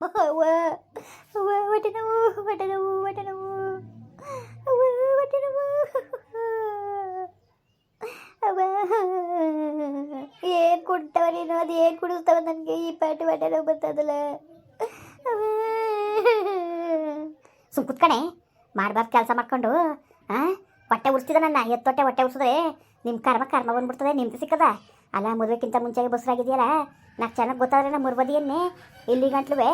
ಅವ್ವ ಅವ್ವ ಹೊಟ್ಟೆ ನೋವು ಹೊಟ್ಟೆ ನೋವು ಹೊಟ್ಟೆ ನೋವು ಅವ್ವ ಏನು ಕುಡ್ತಾವ ನೀನು? ಅದು ಏನು ಕುಡಿಸ್ತಾವ ನನಗೆ? ಈ ಪಾಟಿ ಹೊಟ್ಟೆ ಬರ್ತದಲ್ಲ ಅವ್ವ ಸುಮ್ ಕುತ್ಕಣೆ ಮಾಡ್ಬಾರ್ದು ಕೆಲಸ ಮಾಡ್ಕೊಂಡು ಹಾಂ ಹೊಟ್ಟೆ ಉರ್ಸ್ತಿದ ನನ್ನ. ಎತ್ತೊಟ್ಟೆ ಹೊಟ್ಟೆ ಉರ್ಸಿದ್ರೆ ನಿಮ್ಮ ಕರ್ಮ ಕರ್ಮ ಬಂದ್ಬಿಡ್ತದೆ ನಿಮ್ದು ಸಿಕ್ಕದ. ಅಲ್ಲ, ಮದುವೆಕ್ಕಿಂತ ಮುಂಚೆಗೆ ಬಸ್ರಾಗಿದೆಯಲ್ಲ ನಾಲ್ಕು ಚೆನ್ನಾಗಿ ಗೊತ್ತಾದ್ರೆ ನಮ್ಮ ಮುರ್ಬದಿಯನ್ನೇ ಇಲ್ಲಿ ಗಂಟ್ಲುವೆ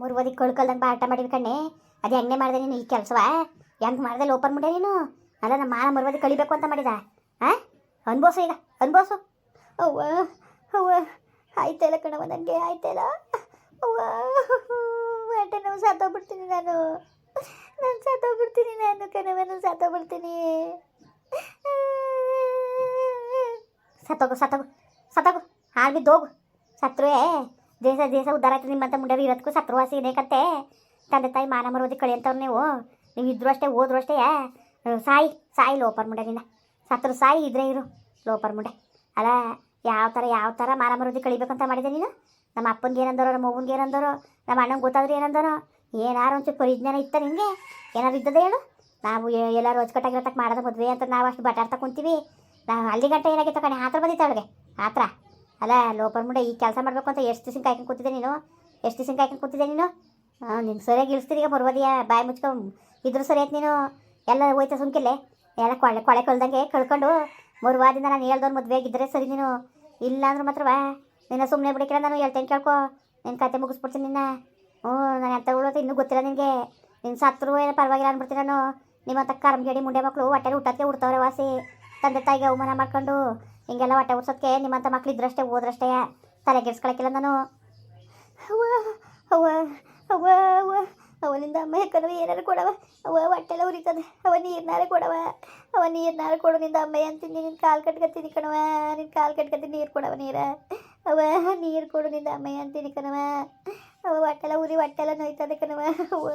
ಮುರ್ಬದಿ ಕಳ್ಕೊಳ್ದಂಗೆ ಬಾಟ ಮಾಡಿದ ಕಣ್ಣೆ. ಅದು ಹೆಂಗೆ ಮಾಡಿದೆ ನೀನು ಈ ಕೆಲಸವ? ಹೆಂಗೆ ಮಾಡಿದೆ ಓಪನ್ ಮುಂಡೆ ನೀನು? ಅಲ್ಲ ನಮ್ಮ ಮಾನ ಮುರ್ಬದಿ ಕಳಿಬೇಕು ಅಂತ ಮಾಡಿದ. ಹಾಂ ಅನ್ಬೋಸು ಈಗ, ಅನ್ಬೋಸು. ಅವ್ವ ಅವ್ವ. ಆಯ್ತಲ್ಲ ಕಣವ ನನಗೆ ಆಯ್ತಲ್ಲ ಅವ್ವ. ಹೊಟ್ಟೆ ನಾವು ಸತ್ತೋಗ್ಬಿಡ್ತೀನಿ ನಾನು. ನಾನು ಸತ್ತೋಗ್ಬಿಡ್ತೀನಿ ನಾನು ಕಣವ ನಾನು ಸತ್ತೋಗ್ಬಿಡ್ತೀನಿ ಸತ್ತೋಗು ಸತ್ತೋಗು ಸತ್ತೋಗು ಹಾಳು ಬಿದ್ದೋಗು. ಸತ್ರುವೆ ದೇಶ ದೇಶ ಉದ್ಧಾರ ಆಯ್ತು ನಿಮ್ಮಂತ ಮುಂಡವಿ ಇರೋದಕ್ಕೂ ಸತ್ರುವಾಸಿ ವಾಸಿ ಇದಕ್ಕಂತೆ ತಂದೆ, ತಾಯಿ, ಮಾನ ಮರೋದಿ ಕಳಿಯಂತವ್ರು ನೀವು. ನೀವು ಇದ್ರು ಅಷ್ಟೇ, ಹೋದ್ರು ಅಷ್ಟೇ ಸಾಯಿ ಸಾಯಿ ಲೋಪರ್ ಮುಂಡೆ ನಿನ್ನ. ಸತ್ರು ಸಾಯಿ ಇದ್ರೆ ಇರು ಲೋಪರ್ ಮುಂಡೆ. ಅಲ್ಲ, ಯಾವ ಥರ ಯಾವ ಥರ ಮಾನ ಮರೋದಿ ಕಳಿಬೇಕಂತ ಮಾಡಿದೆ ನೀನು? ನಮ್ಮ ಅಪ್ಪನಿಗೆ ಏನಂದರೋ, ನಮ್ಮ ಅವ್ವನಿಗೆ ಏನಂದರೋ, ನಮ್ಮ ಅಣ್ಣಂಗೆ ಗೊತ್ತಾದ್ರೆ ಏನಂದನೋ ಏನಾರು ಒಂಚೂರು ಪರಿಜ್ಞಾನ ಇತ್ತ ನಿಮಗೆ ಏನಾರು ಇದ್ದದೆ ಹೇಳು. ನಾವು ಎಲ್ಲ ಎಲ್ಲರೂ ಅಚ್ಚುಕಟ್ಟಾಗಿರತಕ್ಕ ಮಾಡೋದು ಮದುವೆ ಅಂತ ನಾವು ಅಷ್ಟು ಬಟಾಡ್ತಾ ಕುಂತೀವಿ. ನಾವು ಅಲ್ಲಿ ಗಂಟೆ ಏನಾಗಿತ್ತು ಕಣೆ ಹಾತ್ರ ಬಂದಿತ್ತು ಅವಳಿಗೆ. ಆತ್ರ? ಅಲ್ಲ ಲೋಪರ್ ಮುಂಡೆ ಈ ಕೆಲಸ ಮಾಡಬೇಕು ಅಂತ ಎಷ್ಟು ದಿವಸ ಕಾಯ್ಕೊಂಡು ಕೂತಿದ್ದೆ ನೀನು? ಎಷ್ಟು ದಿವಸ ಕಾಯ್ಕೊಂಡು ಕೂತಿದ್ದೆ ನೀನು? ನಿನ್ನ ಸರಿಯಾಗಿ ಇಳಿಸ್ತೀರಿ ಬರ್ಬೋದಿಯ ಬಾಯಿ ಮುಚ್ಕೊಂಡು ಇದ್ರು ಸರಿ ಆಯ್ತು ನೀನು. ಎಲ್ಲ ಹೋಯ್ತಾ ಸುಮ್ಕಿಲ್ಲೆ ಎಲ್ಲ ಕೊಳೆ ಕೊಳೆ ಕಳ್ದಂಗೆ ಕಳ್ಕೊಂಡು ಮರುವಾದಿಂದ ನಾನು ಹೇಳ್ದವ್ರು ಮದುವೆ ಆಗಿದ್ದರೆ ಸರಿ ನೀನು. ಇಲ್ಲ ಅಂದ್ರೆ ಮಾತ್ರವಾ ನಿನ್ನ ಸುಮ್ಮನೆ ಬಿಡಿಕಿಲ್ಲ ನಾನು, ಹೇಳ್ತೇನೆ ಕೇಳ್ಕೊ. ನಿನ್ನ ಕತೆ ಮುಗಿಸ್ಬಿಡ್ತೀನಿ ನಿನ್ನ. ಹ್ಞೂ, ನಾನು ಎಂತ ಉಳೋದು ಇನ್ನೂ ಗೊತ್ತಿಲ್ಲ ನಿನಗೆ. ನಿನ್ನ ಸತ್ರು ಏನೋ ಪರವಾಗಿಲ್ಲ ಅಂದ್ಬಿಡ್ತೀನಿ ನಾನು. ನಿಮ್ಮಂತ ಕರ್ಮಗೇಡಿ ಮುಂಡೆ ಮಕ್ಕಳು ಹೊಟ್ಟೆಲಿ ಊಟಕ್ಕೆ ಹುಡ್ತವ್ರೆ ವಾಸಿ. ತಂದೆ ತಾಯಿಗೆ ಅವಮಾನ ಮಾಡ್ಕೊಂಡು ಹಿಂಗೆಲ್ಲ ಹೊಟ್ಟೆ ಉರ್ಸೋದಕ್ಕೆ ನಿಮ್ಮಂಥ ಮಕ್ಳು ಇದ್ರಷ್ಟೇ ಓದ್ರಷ್ಟೇ ತಲೆ ಕೆಡ್ಸ್ಕೊಳಕ್ಕಿಲ್ಲ ನಾನು. ಅವ್ವ ಅವ್ವ ಅವ್ವ ಅವ್ವ, ಅವನಿಂದ ಅಮ್ಮ ಯಾಕಂದ್ರೆ ಏನಾರು ಕೊಡವ? ಅವ ಹೊಟ್ಟೆಲ್ಲ ಉರಿತದೆ. ಅವ ನೀರ್ನಾರು ಕೊಡವ? ಅವ ನೀರ್ನಾರು ಕೊಡು, ನಿಂದ ಅಮ್ಮ ಅಂತೀನಿ ನಿನ್ನ ಕಾಲು ಕಟ್ಕೊತೀನಿ ಕಣವ ನಿನ್ನ ಕಾಲು ಕಟ್ಕೊತೀನಿ ನೀರು ಕೊಡವ ನೀರ? ಅವ ನೀರು ಕೊಡು, ನಿಂದ ಅಮ್ಮ ಅಂತೀನಿ ಕಣವ ಅವ ಹೊಟ್ಟೆಲ್ಲ ಉರಿ, ಹೊಟ್ಟೆಲ್ಲ ನೋಯ್ತದೆ ಕಣವ ಅವ್ವ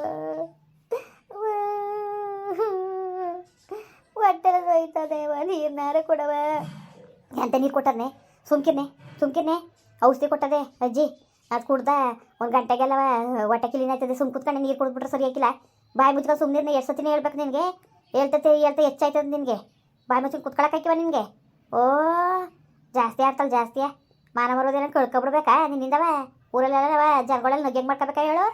ಹೊಟ್ಟೆಲ್ಲ ನೋಯ್ತದೆ ಅವ ನೀರ್ನಾರು ಕೊಡವ. ಎಂತ ನೀರು ಕೊಟ್ಟರ್ನೆ? ಸುಮ್ಕಿರ್ನೆ ಸುಮ್ಕಿರ್ನೆ. ಔಷಧಿ ಕೊಟ್ಟದೆ, ಅಜ್ಜಿ. ಅದು ಕುಡ್ದ ಒಂದು ಗಂಟೆಗೆಲ್ಲ ಹೊಟ್ಟೆ ಕ್ಲೀನ್ ಆಯ್ತದೆ. ಸುಮ್ ಕುತ್ಕೊಂಡು ನೀರು ಕುಡಿದ್ಬಿಟ್ರೆ ಸರಿ ಹಾಕಿಲ್ಲ. ಬಾಯಿ ಮುಚ್ಕೊಂಡು ಸುಮ್ಮನೆ ಎಷ್ಟು ಸತಿನೇ ಹೇಳ್ಬೇಕು ನಿನಗೆ? ಹೇಳ್ತತೆ, ಹೇಳ್ತಾ ಹೆಚ್ಚಾಯ್ತದೆ ನಿನಗೆ. ಬಾಯಿ ಮುಚ್ಕೊಂಡು ಕುತ್ಕೊಳಕ್ಕಾಕಿವ ನಿನಗೆ? ಓ, ಜಾಸ್ತಿ ಆಗ್ತಲ್ಲ ಜಾಸ್ತಿಯಾ ಮಾನ ಬರೋದೇನ ಕಳ್ಕೊಬಿಡ್ಬೇಕಾ? ನಿನ್ನಿಂದವ? ಊರಲ್ಲೆಲ್ಲವ ಜನಗಳೆಲ್ಲ ನಗ್ಗೆಂಗೆ ಮಾಡ್ಕೋಬೇಕಾ ಹೇಳು?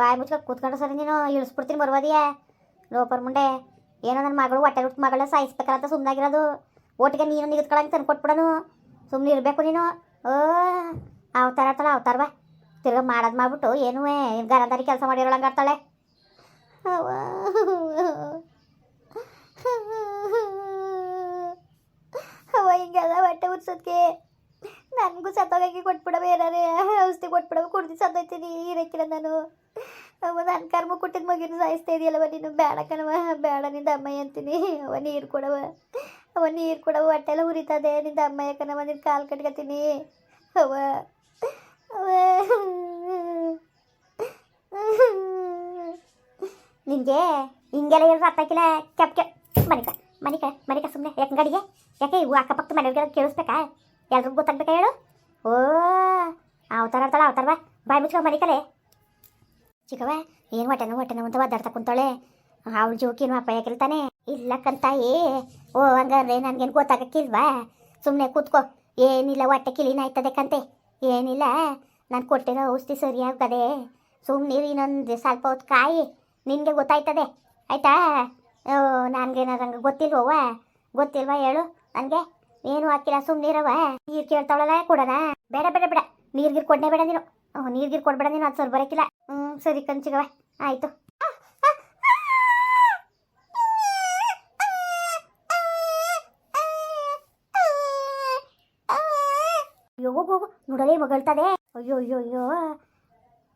ಬಾಯಿ ಮುಚ್ಕೊಂಡು ಕೂತ್ಕೊಂಡು ಸರಿ ನೀನು, ಇಳಿಸ್ಬಿಡ್ತೀನಿ ಬರುವುದಿಯಾ ಲೋಪರ್ ಮುಂಡೆ. ಏನೋ ನನ್ನ ಮಗಳು ಹೊಟ್ಟೆ ಮಗಳ ಅಂತ ಸುಮ್ಮನಾಗಿರೋದು ಒಟ್ಟಿಗೆ ನೀನು ನಿಗದ್ಕೊಳಂಗೆ ತಂದು ಕೊಟ್ಬಿಡನು. ಸುಮ್ಮನೆ ಇರಬೇಕು ನೀನು. ಓ, ಅವತಾರ ಆತಲ್ಲ ಅವತಾರವ ತಿರ್ಗ ಮಾಡೋದು ಮಾಡ್ಬಿಟ್ಟು ಏನು ಗರಂದಾರಿ ಕೆಲಸ ಮಾಡಿರೋಳಂಗೆ ಆಡ್ತಾಳೆ. ಅವ ಹಿಂಗೆಲ್ಲ ಹೊಟ್ಟೆ ಉರ್ಸೋದಕ್ಕೆ ನನಗೂ ಸತ್ತೋಗಕ್ಕೆ ಕೊಟ್ಬಿಡವ ಏನಾರೇ. ಔಷಧಿ ಕೊಟ್ಬಿಡವ, ಕುಡ್ದು ಸತ್ತೋಯ್ತೀನಿ ಇರಕ್ಕಿಲ್ಲ ನಾನು. ಅವ ನನ್ನ ಕರ್ಮ ಕೊಟ್ಟಿದ್ದ ಮಗಿನ ಸಾಯಿಸ್ತಾ ಇದೆಯಲ್ಲವ ನೀನು. ಬೇಡ ಕಣವ ಬೇಡ ನಿಂದ ಅಮ್ಮಯ್ಯ ಅಂತೀನಿ. ಅವ, ನೀರು ಕೊಡವ ಅವ ನೀರು ಕೂಡ ಹೊಟ್ಟೆಲ್ಲ ಉರಿತದೆ. ನಿಂದ ಅಮ್ಮ ಕಣವ ನಿನ್ನ ಕಾಲು ಕಟ್ಕೊತೀನಿ? ಅವ ನಿನಗೆ ಹಿಂಗೆಲ್ಲ ಏನು ಅತ್ತಕಿಲ್ಲ ಕೆಪ್ ಕೆಪ್. ಮನಿಕ ಮನಿಕ ಮನಿಕ ಸುಮ್ಮನೆ ಯಾಕೆ ಗಾಡಿಗೆ ಯಾಕೆ ಇವು ಅಕ್ಕಪಕ್ಕ ಮನೆಯವ್ರಿಗೆಲ್ಲ ಕೇಳಿಸ್ಬೇಕಾ? ಎಲ್ರಿಗೂ ಗೊತ್ತಾಗ್ಬೇಕಾ ಹೇಳು? ಓ, ಅವತಾರ ಆಡ್ತಾಳ ಬಾ. ಬಾಯ್ ಮುಚ್ಕೊ ಮನಿಕಲೆ. ಚಿಕ್ಕವ, ಏನು ಹೊಟ್ಟೆನೋ ಹೊಟ್ಟೆನೋ ಅಂತ ಒದ್ದಾಡ್ತಾ ಕುಂತಾಳೆ. ಅವಳು ಜೋಕಿನ ಅಪ್ಪ ಯಾಕಿಲ್ತಾನೆ ಇಲ್ಲ ಕಂತಾಯಿ ಓ ಹಂಗಾರೆ ನನಗೇನು ಗೊತ್ತಾಗಕ್ಕಿಲ್ವಾ? ಸುಮ್ಮನೆ ಕೂತ್ಕೋ. ಏನಿಲ್ಲ, ಹೊಟ್ಟೆ ಕಿಲಿನ ಆಯ್ತದೆ ಕಂತೆ. ಏನಿಲ್ಲ, ನಾನು ಕೊಟ್ಟಿರೋ ಔಷಧಿ ಸರಿಯಾಗದೆ. ಸುಮ್ಮನೆ ಇನ್ನೊಂದು ಸ್ವಲ್ಪ ಹೊತ್ತು ಕಾಯಿ. ನಿನಗೆ ಗೊತ್ತಾಯ್ತದೆ. ಆಯ್ತಾ? ಓ ನನಗೇನಾದಂಗೆ ಗೊತ್ತಿಲ್ವವ್ವ? ಗೊತ್ತಿಲ್ವಾ ಹೇಳು? ನನಗೆ? ಏನು ಹಾಕಿಲ್ಲ ಸುಮ್ಮನಿರವ ನೀರು ಕೇಳ್ತಾವಳಲ್ಲ ಕೊಡೋಣ ಬೇಡ ಬೇಡ ಬೇಡ. ನೀರು ಗಿರ್ ಕೊಡನೇ ಬೇಡ ನೀನು. ನೀರು ಗಿರ್ ಕೊಡ್ಬೇಡ ನೀನು, ಅದು ಸರ್ ಬರೋಕ್ಕಿಲ್ಲ ಹ್ಞೂ ಸರಿ ಕಂಚಿಗವ ಆಯಿತು. ಹೋಗು ಹೋಗು. ನೋಡಲೇ ಅಯ್ಯೋ ಅಯ್ಯೋ ಅಯ್ಯೋ.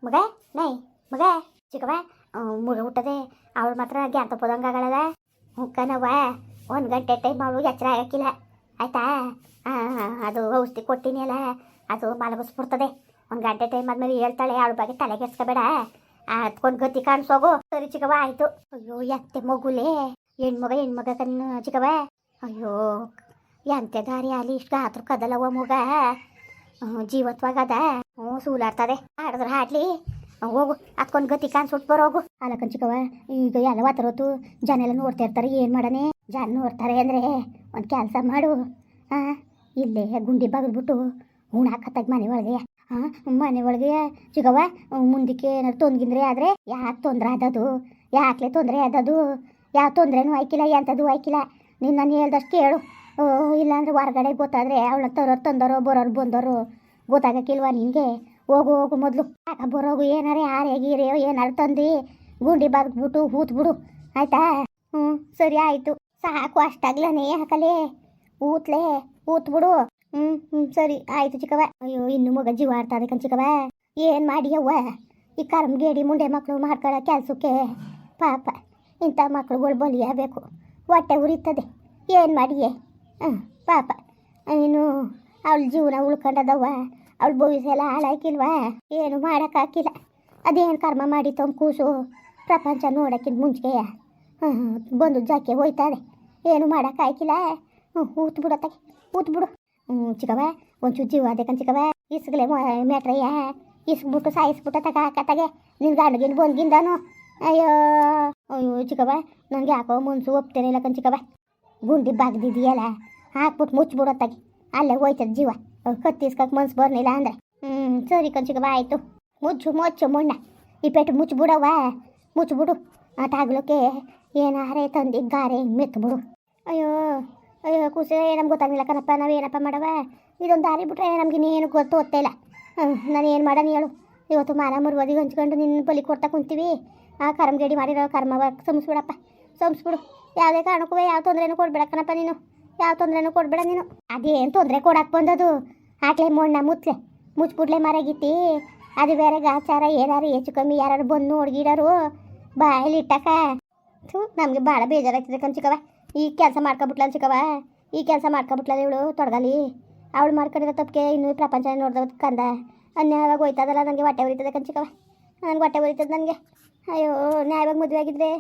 ಮಗ ನೈ ಮಗ ಚಿಕ್ಕವ ಮುಗ ಹುಟ್ಟದೆ. ಅವಳು ಮಾತ್ರ ಗ್ಯಾನ್ ಪೋದಂಗಾಗಳದ ಹುಕ್ಕನವ ಒಂದು ಗಂಟೆ ಟೈಮ್ ಅವಳು ಎಚ್ಚರ ಆಗಕ್ಕಿಲ್ಲ. ಆಯ್ತಾ? ಅದು ಔಷಧಿ ಕೊಟ್ಟಿನಿ ಅಲ್ಲ ಅದು ಮಲಗಿಸ್ಬಿಡ್ತದೆ ಒಂದು ಗಂಟೆ ಟೈಮ್ ಆದ್ಮೇಲೆ ಹೇಳ್ತಾಳೆ, ಅವಳ ಬಗ್ಗೆ ತಲೆಗೆಡ್ಸ್ಕೋಬೇಡ ಅದ್ಕೊಂಡು ಗತಿ ಕಾಣಿಸೋಗು. ಸರಿ ಚಿಕ್ಕವ ಆಯಿತು. ಅಯ್ಯೋ, ಎತ್ತೆ ಮಗುಲೇ. ಹೆಣ್ಮಗ ಹೆಣ್ಮಗ ಕಣ್ಣು ಚಿಕ್ಕವ ಅಯ್ಯೋ ಎಂತೆ ದಾರಿ ಅಲ್ಲಿ ಇಷ್ಟು ಗಾತ್ರ ಕದಲವ ಮಗ. ಜೀವತ್ವಾಗದ. ಹ್ಞೂ, ಸೂಲಾಡ್ತದೆ. ಆಡಿದ್ರೆ ಹಾಡ್ಲಿ. ಹೋಗು. ಹತ್ಕೊಂಡು ಗತಿ ಕಾನ್ ಸುಟ್ಟು ಬರೋಗು ಅಲ್ಲ ಕಂಚಿಕವ ಈಗ ಎಲ್ಲ ಹೊತ್ತು ಜನ ಎಲ್ಲ ನೋಡ್ತಾ ಇರ್ತಾರೆ. ಏನು ಮಾಡನೆ? ಜನ ನೋಡ್ತಾರೆ ಅಂದರೆ ಒಂದು ಕೆಲಸ ಮಾಡು. ಹಾಂ ಇಲ್ಲೇ ಗುಂಡಿ ಬಗದ್ಬಿಟ್ಟು ಹೂಣ ಹಾಕತ್ತಾಗ ಮನೆ ಒಳಗೆ. ಹಾಂ ಮನೆ ಒಳಗೆ. ಚಿಗವ ಮುಂದಕ್ಕೆ ಏನಾದ್ರು ತೊಂದ್ಗಿಂದ್ರೆ ಆದರೆ ಯಾಕೆ ತೊಂದರೆ ಆದದು? ಯಾಕ್ಲೆ ತೊಂದರೆ ಆದದು? ಯಾವ ತೊಂದರೆನೂ ಆಯ್ಕಿಲ್ಲ ಎಂಥದ್ದು ಆಯ್ಕಿಲ್ಲ. ನೀನು ನಾನು ಹೇಳ್ದಷ್ಟು ಕೇಳು. ಇಲ್ಲಾಂದ್ರೆ ಹೊರಗಡೆ ಗೊತ್ತಾದರೆ ಅವಳ ತರೋರು ತಂದರೋ, ಬರೋರು ಬಂದವರು ಗೊತ್ತಾಗಕ್ಕಿಲ್ವಾ ನಿನಗೆ? ಹೋಗು ಹೋಗು ಮೊದಲು. ಬರೋಗು? ಏನಾರೇ ಆರೆ ಗೀರೆಯೋ ಏನಾರು ತಂದು ಗುಂಡಿ ಬಾಗ್ಬಿಟ್ಟು ಹೂತ್ಬಿಡು. ಆಯ್ತಾ? ಹ್ಞೂ ಸರಿ ಆಯಿತು. ಸಾಕು ಅಷ್ಟಾಗ್ಲೇ ಹಾಕಲೇ. ಊತ್ಲೆ ಊತ್ಬಿಡು ಹ್ಞೂ ಹ್ಞೂ ಸರಿ ಆಯಿತು ಚಿಕ್ಕವ ಅಯ್ಯೋ, ಇನ್ನು ಮಗ ಜೀವ ಆಡ್ತಾ ಅದಕ್ಕೆ ಚಿಕ್ಕವ ಏನು ಮಾಡಿಯವ್ವ? ಈ ಕರ್ಮಗೇಡಿ ಮುಂಡೆ ಮಕ್ಕಳು ಮಾಡ್ಕೊಳ್ಳೋ ಕೆಲಸಕ್ಕೆ. ಪಾಪ, ಇಂಥ ಮಕ್ಳುಗಳು ಬಲಿಯಾಗಬೇಕು. ಹೊಟ್ಟೆ ಉರಿತದೆ. ಏನು ಮಾಡಿಯೇ? ಹಾಂ ಪಾಪ. ಏನು ಅವಳ ಜೀವನ ಉಳ್ಕೊಂಡದವ್ವ. ಅವಳ ಭವಿಷ್ಯ ಎಲ್ಲ ಹಾಳಾಕಿಲ್ವಾ ಏನು ಮಾಡೋಕ್ಕಾಗಿಲ್ಲ ಅದೇನು ಕರ್ಮ ಮಾಡಿ ತಮ್ಮ ಕೂಸು ಪ್ರಪಂಚ ನೋಡೋಕ್ಕಿಂತ ಮುಂಚೆಯ ಹಾಂ ಬಂದು ಜಾಕೆ ಹೋಯ್ತಾರೆ ಏನು ಮಾಡೋಕ್ಕಾಗಿಲ್ಲ ಹ್ಞೂ, ಊತ್ ಬಿಡತ್ತಾಗೆ ಊತ್ ಬಿಡು. ಹ್ಞೂ ಚಿಕ್ಕವ ಒಂಚೂರು ಜೀವ ಅದಕ್ಕಂತ ಚಿಕ್ಕವ ಇಸ್ಗಲೆ ಮ್ಯಾಟ್ರಯ್ಯ. ಇಸ್ಬಿಟ್ಟು ಸಾಯಿಸ್ಬಿಟ್ಟು ತಗ ಹಾಕತ್ತಾಗೆ ನಿನ್ನ ಗಂಡಗಿನ ಬಂದ್ಗಿಂದಾನು. ಅಯ್ಯೋ ಅಯ್ಯೋ ಚಿಕ್ಕವ ನನಗೆ ಯಾಕೋ ಮುನ್ಸು ಒಪ್ತೇನೆ ಇಲ್ಲ ಕಣ್ ಚಿಕ್ಕವ ಗುಂಡಿ ಬಾಗ್ದಿದೆಯಲ್ಲ? ಹಾಕ್ಬಿಟ್ಟು ಮುಚ್ಚಿಬಿಡೋತ್ತಾಗಿ. ಅಲ್ಲೇ ಹೋಯ್ತದ ಜೀವ. ಕತ್ತಿಸ್ಕಕ್ಕೆ ಮನ್ಸು ಬರ್ನಿಲ್ಲ ಅಂದ್ರೆ. ಹ್ಞೂ ಸರಿ ಚಿಕ್ಕವ ಆಯಿತು. ಮುಚ್ಚು ಮುಚ್ಚು ಮುಣ್ಣ. ಈ ಪೆಟ್ಟು ಮುಚ್ಚಿಬಿಡವ ಮುಚ್ಚಿಬಿಡು. ಆಟಾಗ್ಲಕ್ಕೆ ಏನಾರೆ ತಂದು ಗಾರೆ ಮೆತ್ತಬಿಡು ಅಯ್ಯೋ ಅಯ್ಯೋ ಕೂಸೆ ನಮ್ಗೆ ಗೊತ್ತಾಗಿಲ್ಲ ಕಣಪ್ಪ ನಾವೇನಪ್ಪ ಮಾಡವ ಇದೊಂದು ದಾರಿ ಬಿಟ್ರೆ ನಮ್ಗೆ ಇನ್ನೇನು ಗೊತ್ತು ಗೊತ್ತೇ ಇಲ್ಲ. ನಾನು ಏನು ಮಾಡೋಣ ಹೇಳು. ಇವತ್ತು ಮಾನ ಮರುವದಿಗೆ ಹಂಚ್ಕೊಂಡು ನಿನ್ನ ಬಲಿ ಕೊಡ್ತಾ ಕುಂತೀವಿ. ಆ ಕರ್ಮಗೇಡಿ ಮಾಡಿರೋ ಕರ್ಮವ ಸಂಸ್ಬಿಡಪ್ಪ ಸಂಸ್ಬಿಡು ಯಾವುದೇ ಕಾರಣಕ್ಕೂ ಯಾವ ತೊಂದರೆನೂ ಕೊಡ್ಬೇಡ ಕಣಪ್ಪ ನೀನು. ಯಾವ ತೊಂದರೆನೂ ಕೊಡ್ಬೇಡ ನೀನು. ಅದೇನು ತೊಂದರೆ ಕೊಡಕ್ಕೆ ಬಂದದು ಹಾಕ್ಲೆ ಮೊಣ್ಣ ಮುತ್ಲೆ ಮುಚ್ಬಿಡ್ಲೆ ಮರಗಿತ್ತಿ ಅದು ಬೇರೆ ಗಾಚಾರ, ಏನಾರು ಹೆಚ್ಚು ಕಮ್ಮಿ ಯಾರು ಬಂದು ನೋಡ್ಗಿಡರು ಬಾಯಲ್ಲಿ ಇಟ್ಟಕ. ಥೂ, ನಮಗೆ ಭಾಳ ಬೇಜಾರಾಗ್ತದೆ ಕಂಚಿಕವ ಈ ಕೆಲಸ ಮಾಡ್ಕೊಬಿಟ್ಲ ಅನ್ಸಿಕವ ಈ ಕೆಲಸ ಮಾಡ್ಕೊಬಿಟ್ಲ ಇವಳು ತೊಡಗಲಿ ಅವಳು ಮಾಡ್ಕೊಂಡಿರೋ ತಪ್ಪಿಗೆ ಇನ್ನು ಪ್ರಪಂಚ ನೋಡ್ದವ್ ಕಂದ. ಅನ್ಯಾಯವಾಗಿ ಹೋಯ್ತದಲ್ಲ ನನಗೆ ಹೊಟ್ಟೆ ಉರಿತದೆ ಕನ್ಸಿಕವ ನನಗೆ ಹೊಟ್ಟೆ ಉರಿತದೆ ನನಗೆ. ಅಯ್ಯೋ, ನ್ಯಾಯವಾಗಿ ಮದುವೆ ಆಗಿದ್ರೆ?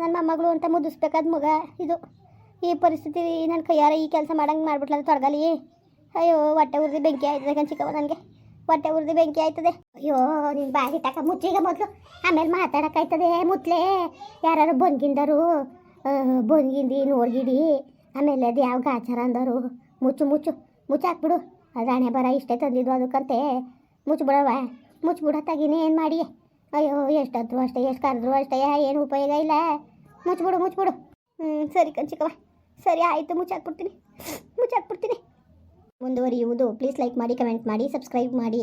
ನನ್ನ ಮೊಮ್ಮಗಳು ಅಂತ ಮುದಿಸ್ಬೇಕಾದ ಮಗ ಇದು. ಈ ಪರಿಸ್ಥಿತಿ ನನ್ನ ಕೈಯಾರ ಈ ಕೆಲಸ ಮಾಡಂಗೆ ಮಾಡ್ಬಿಟ್ಲ ತೊಡಗಲಿ. ಅಯ್ಯೋ, ಹೊಟ್ಟೆ ಉರಿದು ಬೆಂಕಿ ಆಯ್ತದೆ ಚಿಕ್ಕವ ನನಗೆ. ಹೊಟ್ಟೆ ಉರಿದು ಬೆಂಕಿ ಆಯ್ತದೆ. ಅಯ್ಯೋ, ನೀನು ಬಾಯಿ ತಕ ಮುಚ್ಚೀಗ ಮೊದಲು. ಆಮೇಲೆ ಮಾತಾಡೋಕ್ಕಾಯ್ತದೆ ಮುತ್ಲೆ. ಯಾರು ಬಂದ್ಗಿಂದರು ಬಂದ್ಗಿಂದಿ ನೋಡ್ಗಿಡಿ. ಆಮೇಲೆ ಅದು ಯಾವ ಗಾಚಾರ ಅಂದರು. ಮುಚ್ಚು ಮುಚ್ಚು ಮುಚ್ಚಾಕ್ಬಿಡು ಅದು ಹಣೆ ಬರ ಇಷ್ಟೇ ತಂದಿದ್ದು ಅದಕ್ಕಂತೆ ಮುಚ್ಚಿಬಿಡವ ಮುಚ್ಚಿಬಿಡತ್ತಾಗಿನೇ ಏನು ಮಾಡಿ. ಅಯ್ಯೋ ಎಷ್ಟಾದ್ರು ಅಷ್ಟೇ ಎಷ್ಟು ಕರೆದ್ರು ಅಷ್ಟೇ, ಏನು ಉಪಯೋಗ ಇಲ್ಲ. ಮುಚ್ಬಿಡು ಮುಚ್ಬಿಡು. ಹ್ಞೂ ಸರಿ ಕಂಚಿಕವ ಸರಿ, ಆಯಿತು, ಮುಚ್ಚಾಕ್ಬಿಡ್ತೀನಿ. ಮುಚ್ಚಾಕ್ಬಿಡ್ತೀನಿ. ಮುಂದುವರಿಯುವುದು ಪ್ಲೀಸ್ ಲೈಕ್ ಮಾಡಿ ಕಮೆಂಟ್ ಮಾಡಿ ಸಬ್ಸ್ಕ್ರೈಬ್ ಮಾಡಿ.